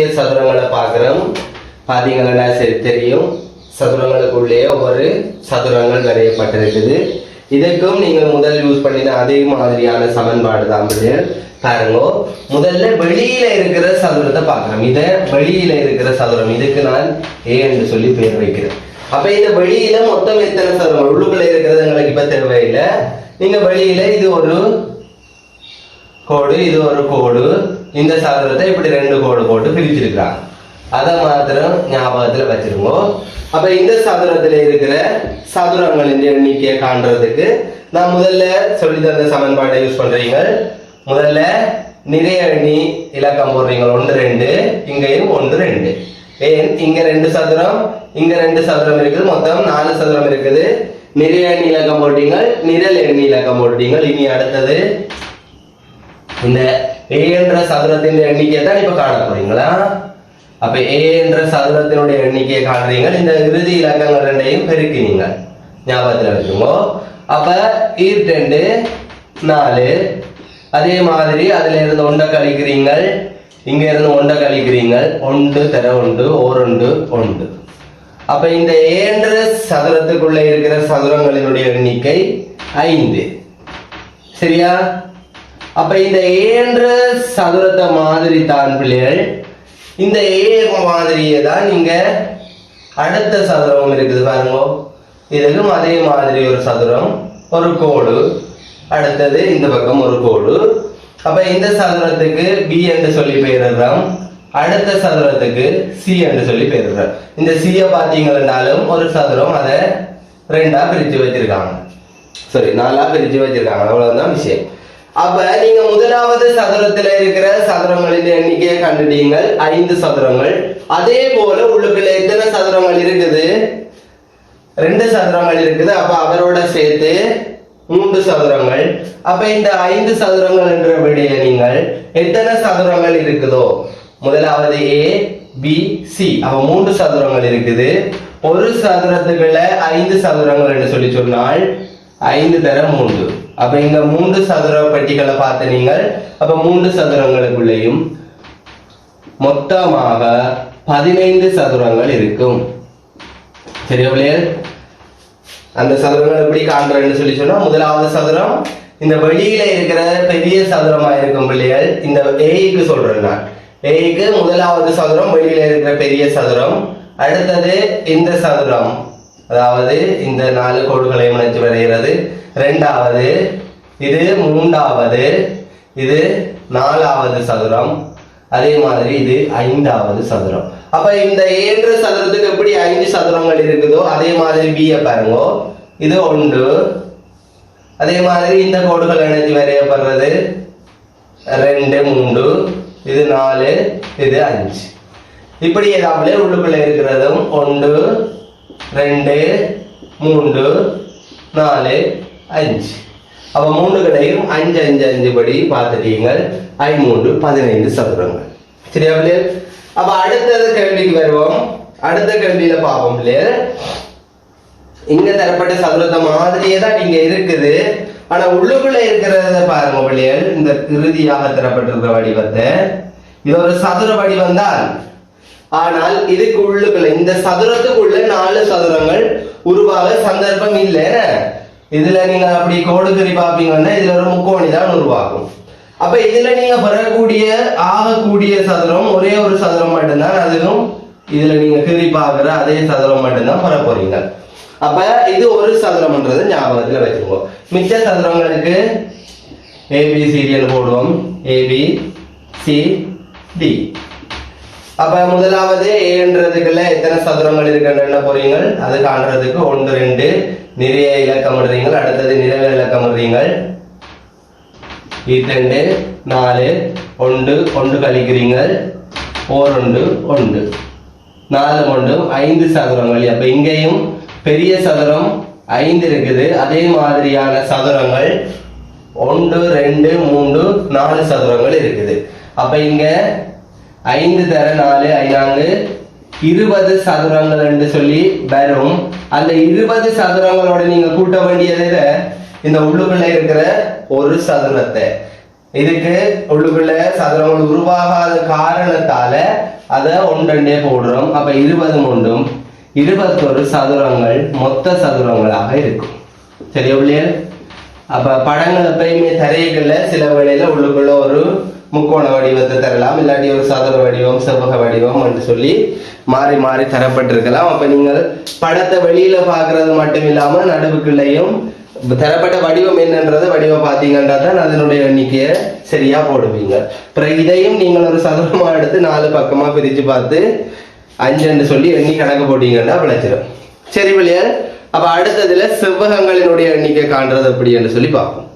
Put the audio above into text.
சதுரங்களை பார்க்குறோம். பார்த்தீங்கன்னா சரி தெரியும். சதுரங்களுக்குள்ளேயே ஒரு சதுரங்கள் வரையப்பட்டிருக்குது. இதுக்கும் நீங்கள் முதல் யூஸ் பண்ணின அதே மாதிரியான சமன்பாடு தான் பிள்ளைகள். பாருங்க முதல்ல வெளியில இருக்கிற சதுரத்தை பார்க்குறோம். இதை வெளியில இருக்கிற சதுரம் இதுக்கு நான் ஏ என்று சொல்லி பேர் வைக்கிறேன். அப்ப இந்த வெளியில மொத்தம் எத்தனை சதுரங்கள்? உள்ளுக்குள்ள இருக்கிறது எங்களுக்கு இப்ப தேவையில்லை. நீங்க வெளியில இது ஒரு கோடு இது ஒரு கோடு. இந்த சதுரத்தை இப்படி ரெண்டு கோடு போட்டு பிரிச்சிருக்கிறாங்க. அதை மாத்திரம் ஞாபகத்தில் வச்சிருக்கோம் அப்ப இந்த சதுரத்தில் இருக்கிற சதுரங்களின் எண்ணிக்கையை காண்றதுக்கு நான் முதல்ல சொல்லி தந்த சமன்பாட்டை யூஸ் பண்றீங்க. முதல்ல நிறைய எண்ணி இலக்கம் போடுறீங்க. ஒன்று ரெண்டு. இங்கேயும் ஒன்று ரெண்டு. ஏன்? இங்க ரெண்டு சதுரம் இங்க ரெண்டு சதுரம் இருக்குது. மொத்தம் நாலு சதுரம் இருக்குது. நிறைய எண்ணி இலக்கம் போட்டீங்க. நிரல் எண்ணி இலக்கம் போட்டீங்க இனி அடுத்தது இந்த ஏ என்ற சதுரத்தின் எண்ணிக்கையை தான் இப்ப காண போறீங்களா? அப்ப ஏ என்ற சதுரத்தினுடைய எண்ணிக்கையை காண்றீங்க. இந்த இறுதி இலக்கங்கள் ரெண்டையும் பெருக்கினீங்க. ஞாபகத்தில் வச்சுக்கோ அப்ப ஈர் நாலு. அதே மாதிரி அதுல இருந்து ஒன்றை கழிக்கிறீங்க இங்க இருந்து ஒன்றை கழிக்கிறீங்க ஒன்று தர ஒன்று ஓரொண்டு ஒன்று. அப்ப இந்த ஏன்ற சதுரத்துக்குள்ள இருக்கிற சதுரங்களினுடைய எண்ணிக்கை ஐந்து. சரியா? அப்ப இந்த ஏன்ற சதுரத்தை மாதிரி தான் பிள்ளைகள். இந்த ஏ மாதிரியே தான் நீங்க அடுத்த சதுரம் இருக்குது பாருங்க. இதுக்கும் அதே மாதிரி ஒரு சதுரம் ஒரு கோடு. அடுத்தது இந்த பக்கம் ஒரு கோடு. அப்ப இந்த சதுரத்துக்கு பி என்று சொல்லி பெயரிடுறோம் அடுத்த சதுரத்துக்கு சி என்று சொல்லி பெயரிடுறோம் இந்த சியை பார்த்தீங்கன்னாலும் ஒரு சதுரம் அதை ரெண்டா பிரிச்சு வச்சிருக்காங்க. சரி நாலா பிரிச்சு வச்சிருக்காங்க. அவ்வளவுதான் விஷயம். அப்ப நீங்க முதலாவது சதுரத்துல இருக்கிற சதுரங்களின் எண்ணிக்கையை கண்டுட்டீங்கள். ஐந்து சதுரங்கள். அதே போல உள்ளுக்குள்ள எத்தனை சதுரங்கள் இருக்குது? ரெண்டு சதுரங்கள் இருக்குது. அப்ப அவரோட சேர்த்து மூன்று சதுரங்கள். அப்ப இந்த ஐந்து சதுரங்கள் என்ற விடைய நீங்கள் எத்தனை சதுரங்கள் இருக்குதோ? முதலாவது ஏ பி சி அப்ப மூன்று சதுரங்கள் இருக்குது. ஒரு சதுரத்துக்குள்ள ஐந்து சதுரங்கள் என்று சொல்லி சொன்னால் ஐந்து தர மூன்று. அப்ப இங்க மூன்று சதுர பெட்டிகளை பார்த்து நீங்கள் அப்ப மூன்று சதுரங்களுக்குள்ளேயும் மொத்தமாக பதினைந்து சதுரங்கள் இருக்கும். சரியா அந்த சதுரங்கள் எப்படி காண்றேன்னு சொல்லி சொன்னா முதலாவது சதுரம் இந்த வெளியில இருக்கிற பெரிய சதுரமா இருக்கும் பிள்ளைகள் இந்த ஏய்க்கு சொல்றேன் நான். ஏய்க்கு முதலாவது சதுரம் வெளியில இருக்கிற பெரிய சதுரம் அடுத்தது இந்த சதுரம். அதாவது இந்த நாலு கோடுகளை இணைச்சு வருகிறது. ரெண்டாவது இது மூன்றாவது இது நாலாவது சதுரம். அதே மாதிரி இது ஐந்தாவது சதுரம். அப்ப இந்த ஏழு சதுரத்துக்கு எப்படி ஐந்து சதுரங்கள் இருக்குதோ அதே மாதிரி பிய பாருங்க. இது ஒன்று. அதே மாதிரி இந்த கோடுகள் இணைச்சு வரையப்படுறது. ரெண்டு மூன்று இது நாலு இது அஞ்சு இப்படி ஏதாவது உள்ளுக்குள்ள இருக்கிறதும் ஒன்று ரெண்டு மூன்று நாலு அஞ்சு. அப்ப மூன்று கடையும் அஞ்சு அஞ்சு அஞ்சு படி பார்த்துட்டீங்க ஐமூன்று பதினைந்து சதுரங்கள். சரியா பிள்ளைகள் அப்ப அடுத்தது கேள்விக்கு வருவோம்? அடுத்த கேள்வியில பார்ப்போம் பிள்ளைகள் இங்க தரப்பட்ட சதுரத்தை மாதிரியே தான் இங்க இருக்குது. ஆனா உள்ளுக்குள்ள இருக்கிறத பாருங்க பிள்ளைகள் இந்த இறுதியாக தரப்பட்டிருக்கிற வடிவத்தை. இது ஒரு சதுர வடிவம் தான். ஆனால் இதுக்கு உள்ளுக்குள்ள இந்த சதுரத்துக்குள்ள நாலு சதுரங்கள் உருவாக சந்தர்ப்பம் இல்லை இதுல நீங்க அப்படி கோடு கறி பார்ப்பீங்கன்னா இதுல ஒரு முக்கோணி தான் உருவாகும். அப்ப இதுல நீங்க பெறக்கூடிய ஆகக்கூடிய சதுரம் ஒரே ஒரு சதுரம் மட்டும்தான். அதுவும் இதுல நீங்க கிரி பார்க்குற அதே சதுரம் மட்டும்தான் பெற போறீங்க. அப்ப இது ஒரு சதுரம்ன்றது ஞாபகத்துல வச்சுக்கோ. மிச்ச சதுரங்களுக்கு ஏபி சீரியல் போடுவோம். ஏபி சி டி அப்ப முதலாவது ஏன்றதுக்குள்ள எத்தனை சதுரங்கள் இருக்கின்றன போறீங்க அது காண்றதுக்கு ஒன்று ரெண்டு. நிறைய இலக்கம் இடுறீங்க அடுத்தது நிறைய இலக்கம் இடுறீங்க இரண்டு நாலு ஒன்று ஒன்று கழிக்கிறீங்க ஓரொண்டு ஒன்று. நாலு ஒன்று ஐந்து சதுரங்கள். அப்ப இங்கேயும் பெரிய சதுரம் ஐந்து இருக்குது. அதே மாதிரியான சதுரங்கள் ஒன்று ரெண்டு மூன்று நாலு சதுரங்கள் இருக்குது. அப்ப இங்க ஐந்து தர நாலு ஐநான்கு இருபது சதுரங்கள் என்று சொல்லி வரும். அந்த இருபது சதுரங்களோட நீங்க கூட்ட வேண்டியது இந்த உள்ளுக்குள்ள இருக்கிற ஒரு சதுரத்தை. இதுக்கு உள்ளுக்குள்ள சதுரங்கள் உருவாகாத காரணத்தால அதை ஒன்றண்டே போடுறோம். அப்ப இருபது ஒன்றும் இருபத்தொரு சதுரங்கள் மொத்த சதுரங்களாக இருக்கும். சரி பிள்ளைகள் அப்ப படங்கள் எப்பயுமே தரைகள்ல சில வேளையில உள்ளுக்குள்ள ஒரு முக்கோண வடிவத்தை தரலாம் இல்லாட்டி ஒரு சதுர வடிவம் செவ்வக வடிவம் என்று சொல்லி மாறி மாறி தரப்பட்டிருக்கலாம். அப்ப நீங்கள் படத்தை வெளியில பாக்குறது மட்டும் இல்லாம நடுவுக்குள்ளேயும் தரப்பட்ட வடிவம் என்னன்றதை வடிவம் பார்த்தீங்கன்னா தான் அதனுடைய எண்ணிக்கையை சரியா போடுவீங்க. அப்புறம் இதையும் நீங்கள் ஒரு சதுரமா எடுத்து நாலு பக்கமா பிரிச்சு பார்த்து அஞ்சுன்னு சொல்லி எண்ணி கணக்கு போட்டீங்கன்னா விளைச்சிடும் சரி பிள்ளையார் அப்ப அடுத்ததுல செவ்வகங்களினுடைய எண்ணிக்கை காண்றது அப்படின்னு என்று சொல்லி பார்ப்போம்.